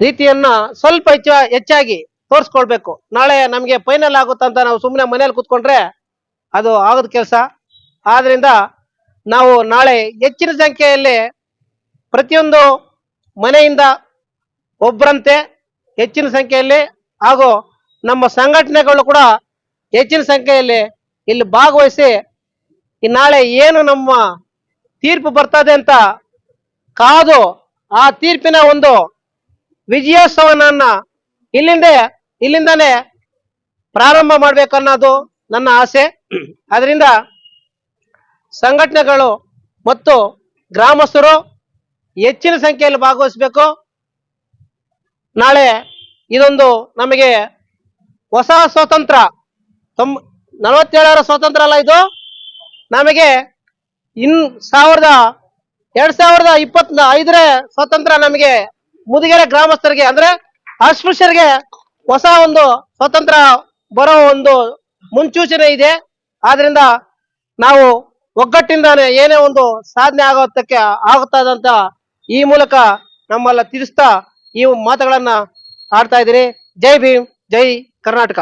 ರೀತಿಯನ್ನ ಸ್ವಲ್ಪ ಹೆಚ್ಚು ಹೆಚ್ಚಾಗಿ ತೋರಿಸ್ಕೊಳ್ಬೇಕು. ನಾಳೆ ನಮಗೆ ಫೈನಲ್ ಆಗುತ್ತಂತ ನಾವು ಸುಮ್ಮನೆ ಮನೇಲಿ ಕೂತ್ಕೊಂಡ್ರೆ ಅದು ಆಗದ ಕೆಲಸ. ಆದ್ರಿಂದ ನಾವು ನಾಳೆ ಹೆಚ್ಚಿನ ಸಂಖ್ಯೆಯಲ್ಲಿ ಪ್ರತಿಯೊಂದು ಮನೆಯಿಂದ ಒಬ್ಬರಂತೆ ಹೆಚ್ಚಿನ ಸಂಖ್ಯೆಯಲ್ಲಿ ಹಾಗೂ ನಮ್ಮ ಸಂಘಟನೆಗಳು ಕೂಡ ಹೆಚ್ಚಿನ ಸಂಖ್ಯೆಯಲ್ಲಿ ಇಲ್ಲಿ ಭಾಗವಹಿಸಿ ನಾಳೆ ಏನು ನಮ್ಮ ತೀರ್ಪು ಬರ್ತದೆ ಅಂತ ಕಾದು ಆ ತೀರ್ಪಿನ ಒಂದು ವಿಜಯೋತ್ಸವನನ್ನ ಇಲ್ಲಿಂದ, ಇಲ್ಲಿಂದಾನೆ ಪ್ರಾರಂಭ ಮಾಡ್ಬೇಕನ್ನೋದು ನನ್ನ ಆಸೆ. ಅದರಿಂದ ಸಂಘಟನೆಗಳು ಮತ್ತು ಗ್ರಾಮಸ್ಥರು ಹೆಚ್ಚಿನ ಸಂಖ್ಯೆಯಲ್ಲಿ ಭಾಗವಹಿಸಬೇಕು. ನಾಳೆ ಇದೊಂದು ನಮಗೆ ಹೊಸ ಸ್ವಾತಂತ್ರ್ಯ ತೊಂಬ, ನಲವತ್ತೇಳರ ಸ್ವಾತಂತ್ರ್ಯ ಅಲ್ಲ ಇದು? ನಮಗೆ ಇನ್ ಸಾವಿರದ, ಎರಡ್ ಸಾವಿರದ ಇಪ್ಪತ್ತ ಐದರ ಸ್ವಾತಂತ್ರ್ಯ ನಮಗೆ ಮುದಿಗೆರೆ ಗ್ರಾಮಸ್ಥರಿಗೆ ಅಂದ್ರೆ ಅಸ್ಪೃಶ್ಯರಿಗೆ ಹೊಸ ಒಂದು ಸ್ವತಂತ್ರ ಬರೋ ಒಂದು ಮುನ್ಸೂಚನೆ ಇದೆ. ಆದ್ರಿಂದ ನಾವು ಒಗ್ಗಟ್ಟಿಂದಾನೆ ಏನೇ ಒಂದು ಸಾಧನೆ ಆಗೋದಕ್ಕೆ ಆಗುತ್ತದಂತ ಈ ಮೂಲಕ ನಮ್ಮೆಲ್ಲ ತಿಳಿಸ್ತಾ ಈ ಮಾತುಗಳನ್ನ ಆಡ್ತಾ ಇದ್ದೀನಿ ಜೈ ಭೀಮ್, ಜೈ ಕರ್ನಾಟಕ.